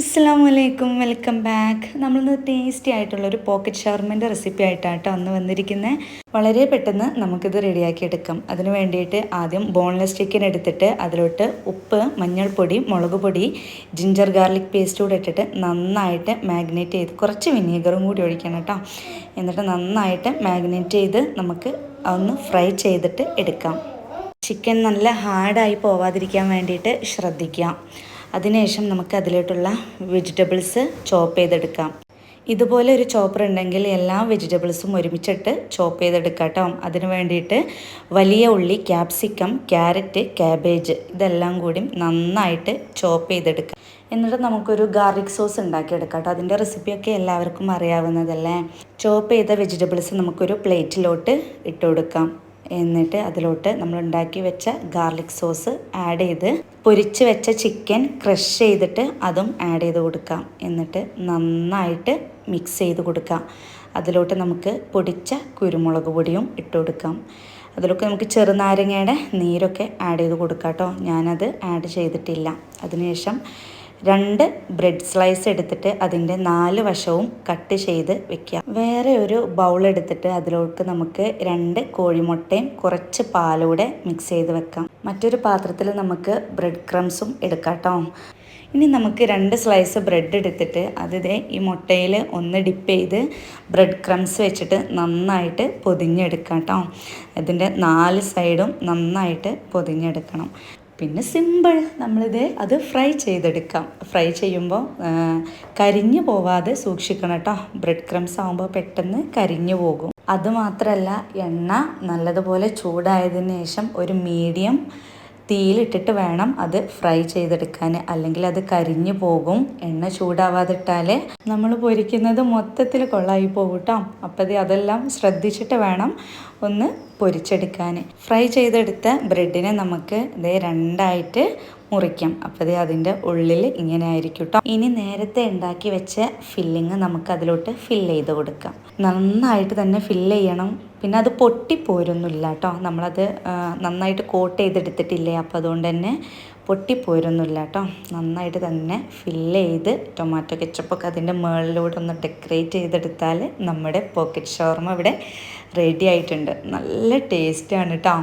അസ്സാം വലൈക്കും welcome back. നമ്മളിന്ന് ടേസ്റ്റി ആയിട്ടുള്ള ഒരു പോക്കറ്റ് ഷവർമന്റെ റെസിപ്പി ആയിട്ടാട്ടോ അന്ന് വന്നിരിക്കുന്നത് വളരെ പെട്ടെന്ന് നമുക്കിത് റെഡിയാക്കി എടുക്കാം. അതിന് വേണ്ടിയിട്ട് ആദ്യം ബോൺലെസ് ചിക്കൻ എടുത്തിട്ട് അതിലോട്ട് ഉപ്പ് മഞ്ഞൾപ്പൊടി മുളക് പൊടി ജിഞ്ചർ ഗാർലിക് പേസ്റ്റ് കൂടെ ഇട്ടിട്ട് നന്നായിട്ട് മാഗ്നേറ്റ് ചെയ്ത് കുറച്ച് വിനീഗറും കൂടി ഒഴിക്കണം കേട്ടോ എന്നിട്ട് നന്നായിട്ട് മാഗ്നേറ്റ് ചെയ്ത് നമുക്ക് ഒന്ന് ഫ്രൈ ചെയ്തിട്ട് എടുക്കാം. ചിക്കൻ നല്ല ഹാർഡായി പോവാതിരിക്കാൻ വേണ്ടിയിട്ട് ശ്രദ്ധിക്കാം. അതിനുശേഷം നമുക്ക് അതിലോട്ടുള്ള വെജിറ്റബിൾസ് ചോപ്പ് ചെയ്തെടുക്കാം. ഇതുപോലെ ഒരു ചോപ്പർ ഉണ്ടെങ്കിൽ എല്ലാ വെജിറ്റബിൾസും ഒരുമിച്ചിട്ട് ചോപ്പ് ചെയ്തെടുക്കാം കേട്ടോ. അതിന് വേണ്ടിയിട്ട് വലിയ ഉള്ളി ക്യാപ്സിക്കം ക്യാരറ്റ് ക്യാബേജ് ഇതെല്ലാം കൂടി നന്നായിട്ട് ചോപ്പ് ചെയ്തെടുക്കാം. എന്നിട്ട് നമുക്കൊരു ഗാർലിക് സോസ് ഉണ്ടാക്കിയെടുക്കാം കേട്ടോ. അതിന്റെ റെസിപ്പിയൊക്കെ എല്ലാവർക്കും അറിയാവുന്നതല്ലേ? ചോപ്പ് ചെയ്ത വെജിറ്റബിൾസ് നമുക്കൊരു പ്ലേറ്റിലോട്ട് ഇട്ട് കൊടുക്കാം. എന്നിട്ട് അതിലോട്ട് നമ്മൾ ഉണ്ടാക്കി വെച്ച ഗാർലിക് സോസ് ആഡ് ചെയ്ത് പൊരിച്ച് വെച്ച ചിക്കൻ ക്രഷ് ചെയ്തിട്ട് അതും ആഡ് ചെയ്ത് കൊടുക്കാം. എന്നിട്ട് നന്നായിട്ട് മിക്സ് ചെയ്ത് കൊടുക്കാം. അതിലോട്ട് നമുക്ക് പൊടിച്ച കുരുമുളക് പൊടിയും ഇട്ട് കൊടുക്കാം. അതിലൊക്കെ നമുക്ക് ചെറുനാരങ്ങയുടെ നീരൊക്കെ ആഡ് ചെയ്ത് കൊടുക്കാം കേട്ടോ. ഞാനത് ആഡ് ചെയ്തിട്ടില്ല. അതിനുശേഷം രണ്ട് ബ്രെഡ് സ്ലൈസ് എടുത്തിട്ട് അതിന്റെ നാല് വശവും കട്ട് ചെയ്ത് വെക്കുക. വേറെ ഒരു ബൗൾ എടുത്തിട്ട് അതിലോട്ട് നമുക്ക് രണ്ട് കോഴിമുട്ടയും കുറച്ച് പാലൂടെ മിക്സ് ചെയ്ത് വെക്കാം. മറ്റൊരു പാത്രത്തിൽ നമുക്ക് ബ്രെഡ് ക്രംസും എടുക്കാം ഇനി നമുക്ക് രണ്ട് സ്ലൈസ് ബ്രെഡ് എടുത്തിട്ട് അതിതേ ഈ മുട്ടയിൽ ഒന്ന് ഡിപ്പ് ചെയ്ത് ബ്രെഡ് ക്രംസ് വെച്ചിട്ട് നന്നായിട്ട് പൊതിഞ്ഞെടുക്കാം കേട്ടോ ഇതിന്റെ നാല് സൈഡും നന്നായിട്ട് പൊതിഞ്ഞെടുക്കണം. പിന്നെ സിമ്പിൾ നമ്മളിത് അത് ഫ്രൈ ചെയ്തെടുക്കാം. ഫ്രൈ ചെയ്യുമ്പോൾ കരിഞ്ഞു പോവാതെ സൂക്ഷിക്കണം കേട്ടോ. ബ്രെഡ് ക്രംസ് ആകുമ്പോൾ പെട്ടെന്ന് കരിഞ്ഞു പോകും. അതുമാത്രമല്ല എണ്ണ നല്ലതുപോലെ ചൂടായതിനു ശേഷം ഒരു മീഡിയം തീയിലിട്ടിട്ട് വേണം അത് ഫ്രൈ ചെയ്തെടുക്കാൻ. അല്ലെങ്കിൽ അത് കരിഞ്ഞു പോകും. എണ്ണ ചൂടാവാതിട്ടാൽ നമ്മൾ പൊരിക്കുന്നത് മൊത്തത്തിൽ കൊള്ളായി പോകും കേട്ടോ അപ്പോൾ അതെല്ലാം ശ്രദ്ധിച്ചിട്ട് വേണം ഒന്ന് പൊരിച്ചെടുക്കാൻ. ഫ്രൈ ചെയ്തെടുത്ത ബ്രെഡിനെ നമുക്ക് ഇതേ രണ്ടായിട്ട് മുറിക്കാം. അപ്പോൾ അതിന്റെ ഉള്ളിൽ ഇങ്ങനെ ആയിരിക്കും കേട്ടോ ഇനി നേരത്തെ ഉണ്ടാക്കി വെച്ച ഫില്ലിങ് നമുക്ക് അതിലോട്ട് ഫില്ല് ചെയ്ത് കൊടുക്കാം. നന്നായിട്ട് തന്നെ ഫില്ല് ചെയ്യണം. പിന്നെ അത് പൊട്ടിപ്പോരൊന്നുമില്ല കേട്ടോ നമ്മളത് നന്നായിട്ട് കോട്ട് ചെയ്തെടുത്തിട്ടില്ലേ? അപ്പോൾ അതുകൊണ്ട് തന്നെ പൊട്ടിപ്പോരൊന്നുമില്ല കേട്ടോ നന്നായിട്ട് തന്നെ ഫില്ല് ചെയ്ത് ടൊമാറ്റോ കെച്ചപ്പൊക്കെ അതിന്റെ മുകളിലൂടെ ഒന്ന് ഡെക്കറേറ്റ് ചെയ്തെടുത്താൽ നമ്മുടെ പോക്കറ്റ് ഷവർമ ഇവിടെ റെഡി ആയിട്ടുണ്ട്. നല്ല ടേസ്റ്റാണ് കേട്ടോ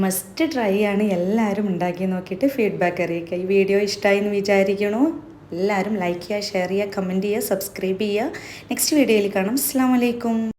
മസ്റ്റ് ട്രൈ ആണ് എല്ലാവരും ഉണ്ടാക്കി നോക്കിയിട്ട് ഫീഡ്ബാക്ക് അറിയിക്കുക. ഈ വീഡിയോ ഇഷ്ടമായി എന്ന് വിചാരിക്കണോ? എല്ലാവരും ലൈക്ക് ചെയ്യുക ഷെയർ ചെയ്യുക കമന്റ് ചെയ്യുക സബ്സ്ക്രൈബ് ചെയ്യുക. നെക്സ്റ്റ് വീഡിയോയിൽ കാണാം. അസ്സാം വലൈക്കും